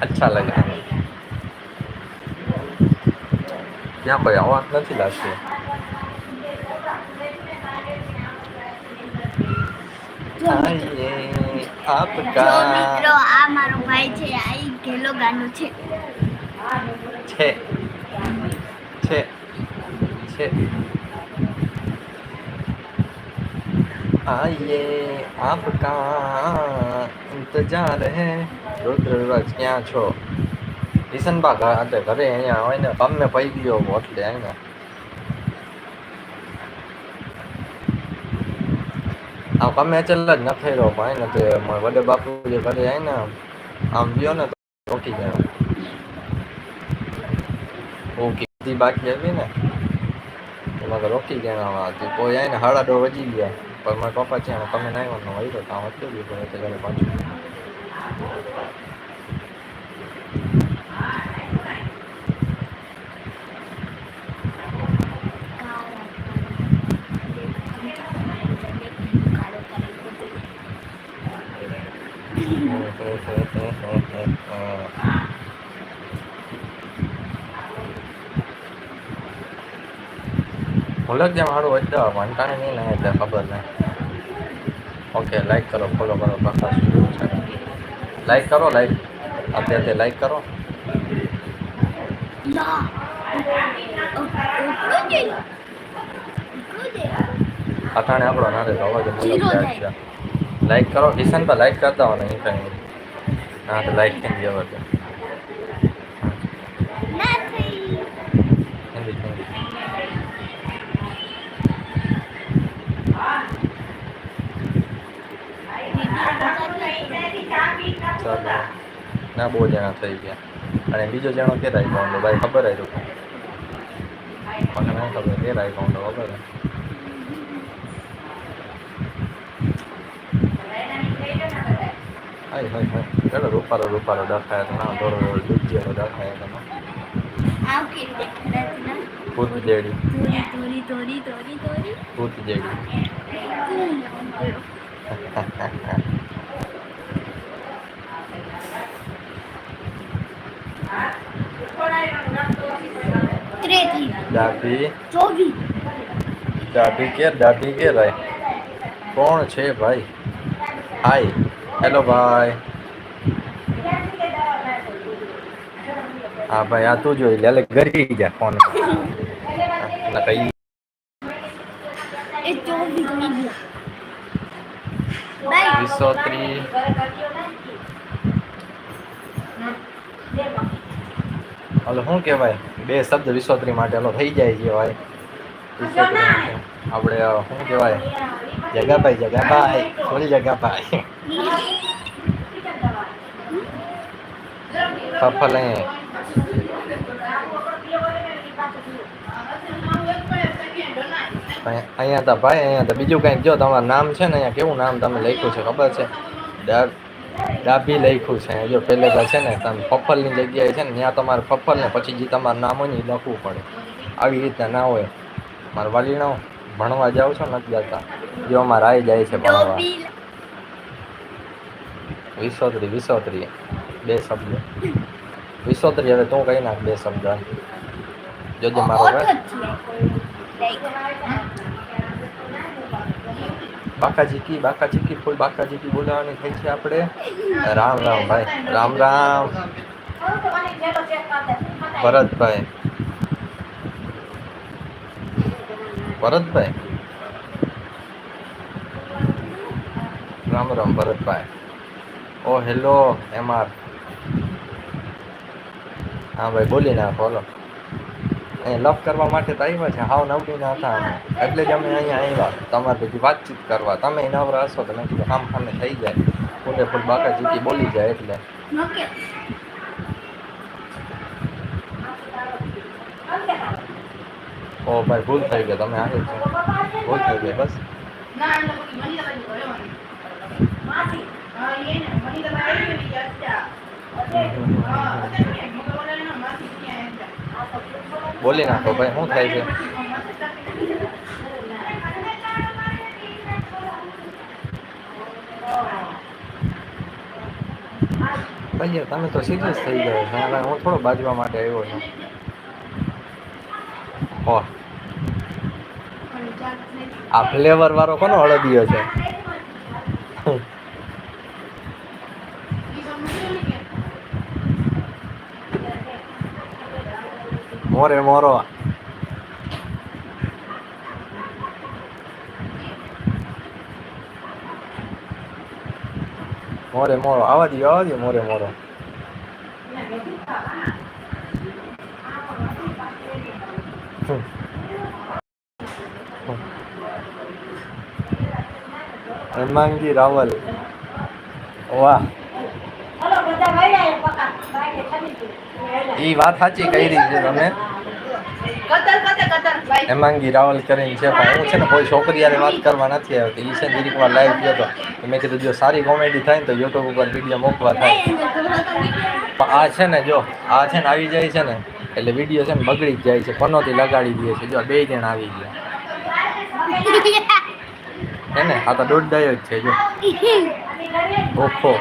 અચ્છા લગે ત્યાં કોઈ અવાજ નથી લાગતો આઈએ જો આપકા મિત્રો આ મારો ભાઈ છે આ ઈ ઘેલો ગાનું છે છે છે છે आइए आपका इंतजार है રુદ્રરાજ ક્યાં છો કિશનબા ઘરે ઘરે અહીંયા હોય ને તમને પૈ ગયો એટલે અહીંયા આમ તમે ચલ જ નથી રહ્યો ભાઈ ને તે વડે બાપુ જે ઘરે આય ને આમ ગયો ને રોકી ગયો હું કીધી બાકી આવી ને એમાં રોકી ગયા કોઈ આય ને હાડા દો વજી ગયા પણ મારા પપ્પા છે તમે ના આવ્યો હોય તો કામ હતું ગયું ઘરે પાછું ભૂલક જેમ મારું હોય તો વંટાણે નહીં ને એટલે ખબર નહીં. ઓકે લાઈક કરો ફોલો કરો પ્રકાશ લાઈક કરો લાઈક અત્યારે લાઈક કરો. અટાણે આપણો ના રે તો અવાજ લાઈક કરો કિશન પર લાઈક કરતા હોય નહીં કઈ હા તો લાઈક કેમ જવા દે ના ના બહુ જણા થઈ ગયા. અને બીજો જણો કે રાખ્યો ભાઈ ખબર આવી ખબર કે રાખ્યો ખબર હાય હાય હાય ચાલો રૂપારો રૂપારો દેખાય તો ના દોડો દૂધિયાનો દેખાય તમે આવ કે દેખાડત ના ભૂત જેડી તોરી તોરી તોરી તોરી ભૂત જેડી ડાબી ચોવીસ ડાબી કે ડાબી કે ભાઈ કોણ છે ભાઈ હાય હેલો ભાઈ હા ભાઈ આ તું જોઈ લે. એટલે ગરી જા ફોન. કઈ ગયા વિસોત્રી હલો શું કહેવાય? બે શબ્દ વિશ્વત્રી માટે હલો થઈ જાય છે ભાઈ. આપણે શું કહેવાય? જગાભાઈ જગાભાઈ થોડી જગાભાઈ અહીં અહીંયા તો ભાઈ અહીંયા તો બીજું કંઈક જો તમારું નામ છે ને અહીંયા કેવું નામ તમે લખ્યું છે ખબર છે ડાભી લખ્યું છે જો પહેલે તો છે ને તમે ફફલની જગ્યાએ છે ને ત્યાં તમારે ફફલ ને પછી જે તમારું નામ હોય ને એ લખવું પડે આવી રીતના ના હોય મારા વાલીનો ભણવા જાઓ છો નથી જતા જો અમારે આવી જાય છે ભણવા. વિસોત્રી વિસોત્રી. બે શબ્દ. વિસોત્રી હવે તું કહી નાખ બે શબ્દ જોજે મારો બાકાજી કી બાકાજી કી ફૂલ બાકાજી કી બોલાવાની થઈ છે આપણે. રામ રામ ભાઈ. રામ રામ. ભરતભાઈ. ભરતભાઈ રામ રામ ભરતભાઈ ઓ હેલો એમઆર હા ભાઈ, બોલી નાખો, હલો. એ લફ કરવા માટે તો આવ્યા છે, હાવ નવડીના હતા. અમે એટલે જ અમે અહીંયા આવ્યા. તમારે બધી વાતચીત કરવા. તમે નવરા હશો તો મેં કીધું કામ સામે થઈ જાય. ફૂલે ફૂલ બાકાજીથી બોલી જાય એટલે. ઓ ભાઈ, ભૂલ થઈ ગઈ, તમે આવી ભૂલ થઈ ગઈ, બસ. બોલી નાખો ભાઈ, શું થાય છે? ભાઈ તમે તો સિરિયસ થઈ ગયો હું થોડો બાજવા માટે આવ્યો છું. હો. આ ફ્લેવર વાળો કોનો હળદિયો છે? મોરે મોરો. મોરે મોરો. આવા દો આવા દો મોરે મોરો. હમ. હેમાંગી રાવલ વાહ એ વાત સાચી કહી છે તમે હેમાંગી રાવલ કરીને છે પણ હું છે ને કોઈ છોકરી યારે વાત કરવા નથી આવતી એ છે એક વાર લાઈવ ગયો તો મેં કીધું જો સારી કોમેડી થાય ને તો યુટ્યુબ ઉપર વીડિયો મોકવા થાય પણ આ છે ને જો આ છે ને આવી જાય છે ને એટલે વીડિયો છે ને બગડી જ જાય છે, પનોતી લગાડી દે છે. જો બે જણ આવી ગયા. હે ને આ તો દોઢ જ છે, જો. ઓખો.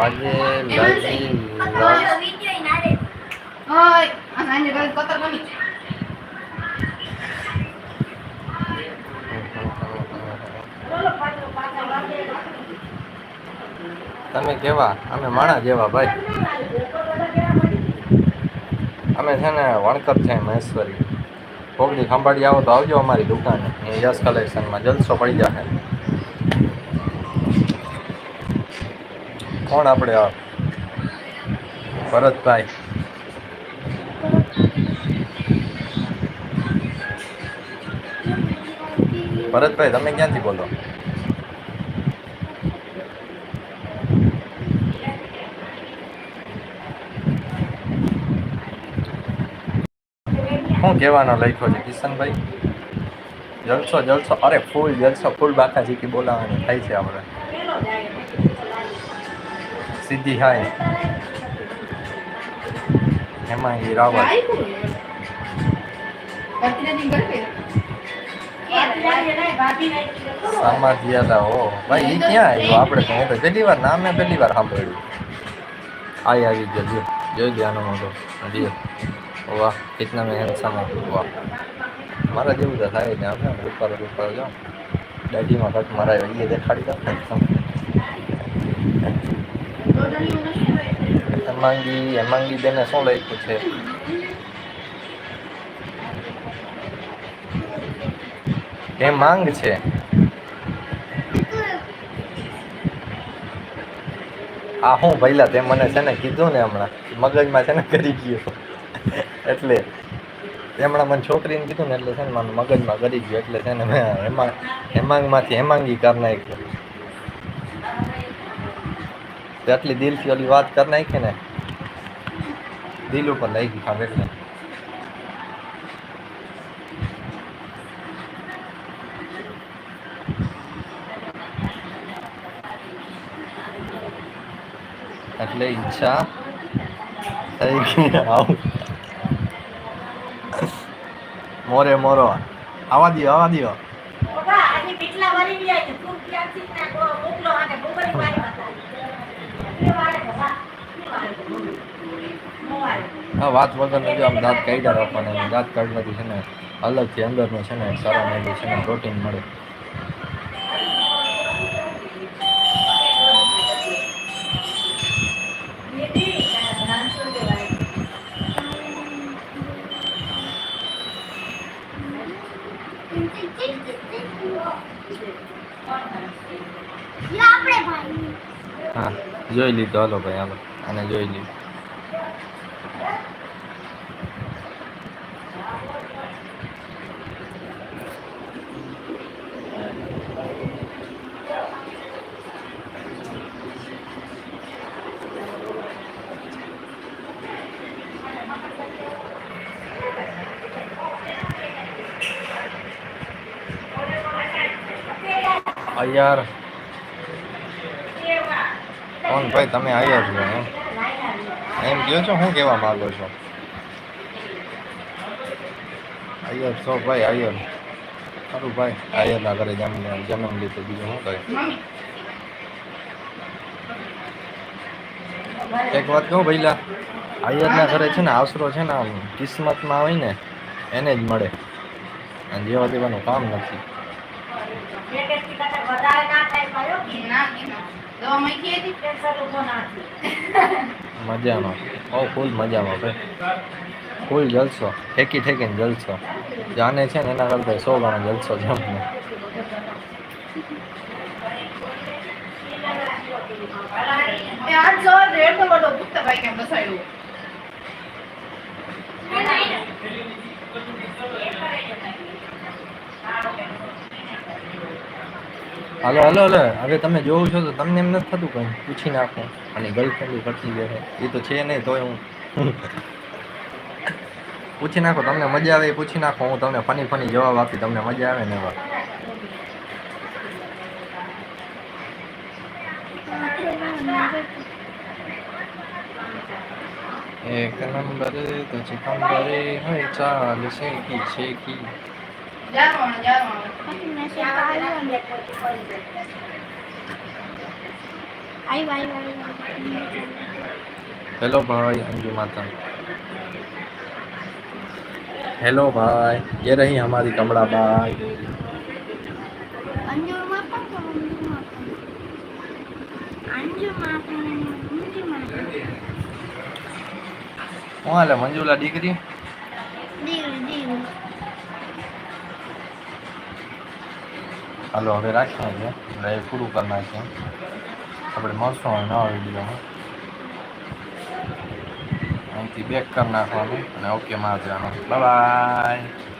વાગે લાગી લાગ- તમે કેવા? અમે માણા જેવા ભાઈ. અમે છે ને વણકર છે મહેશ્વરી. કોકડી ખંભાળી આવો તો આવજો અમારી દુકાને. અહીં યશ કલેક્શનમાં જલસો પડી જશે. કોણ આપણે ભરતભાઈ. ભરતભાઈ, તમે ક્યાંથી બોલો? શું કહેવાનો લખ્યો છે, કિશનભાઈ? જલસો જલસો. અરે, ફૂલ, જલસો, ફૂલ બાકા જીકી બોલાવાની થાય છે આપણે. સીધી હાય. એમાં એ રાવત સામાજિયાતા હો ભાઈ એ ક્યાં આવ્યો આપણે હું તો પહેલી વાર નામે પહેલી વાર સાંભળ્યું. આવી આવી ગયો જોઈ આનો મોટો વાહ કિતના મેં હેન્ડસમ વાહ. મારા જેવું તો થાય ને આપણે ઉપર ઉપર જાઓ. દાઢીમાં કાંક મારા એ દેખાડી દો. હેમાંગી હેમાંગી બેને શું લખ્યું છે? એ માંગ છે. આ હું ભૈલા તે મને છે ને કીધું ને હમણાં. મગજમાં છે ને કરી ગયો. એટલે એમણે મને છોકરીને કીધું ને એટલે છે ને મને મગજમાં કરી ગયો. એટલે છે ને મેં હેમાંગ હેમાંગમાંથી હેમાંગી કરી નાખ્યો. આટલી દિલથી ઓલી વાત કરી નાખી ને, દિલ ઉપર લઈ ગઈ ખાવ એટલે. એટલે ઈચ્છા થઈ ગઈ આવું. મોરે મોરો. આવા દિયો આવા દિયો. હા વાત વગર જો આમ દાંત કાઢ્યા રાખવાના દાંત કાઢવાથી છે ને અલગથી અંદરનું છે ને સારા મેળવું છે ને પ્રોટીન મળે. હા જોઈ લીધો હાલો ભાઈ હાલો આને જોઈ લીધું यार કોણ ભાઈ, તમે આવ્યા છો, એમ? કહો છો, શું કહેવા માગો છો? આયર છો, ભાઈ આયર સારું ભાઈ આયરના ઘરે જમીને જન્મ લીધું બીજું શું કરે? એક વાત કહું, ભાઈલા આયરના ઘરે છે ને, આશરો છે ને, આમ કિસ્મતમાં હોય ને, એને જ મળે. અને જેવા તેવાનું કામ નથી. મજામાં. ઓ ફૂલ મજામાં ભાઈ. ફૂલ જલસો. ઠેકી ઠેકીને જલસો. જાને છે ને એના કરતા સો ગણો જલસો છે અમને. હાલો હાલો હાલો. હવે તમે જોવું છો તો તમને એમ નથી થતું કંઈ પૂછી નાખો અને ગર્લફ્રેન્ડ કરતી છે. એ તો છે નહીં, તોય હું પૂછી નાખો, તમને મજા આવે એ પૂછી નાખો. હું તમને ફની ફની જવાબ આપી, તમને મજા આવે ને એવા. એક નંબર તો ચિકંબરે હોય, ચાલ કી છે પછી હેલો ભાઈ, અંજુ માતા. હેલો ભાઈ કે રહી हमारी કમળા बाई અંજુ માતા મંજુલા દીકરી? હાલો, હવે રાખીએ છે એટલે એ પૂરું કરી નાખીએ. આપણે મળશું હવે નવા વિડીયોમાં. અહીંથી બેક કરી નાખવાનું અને ઓકે માર બાય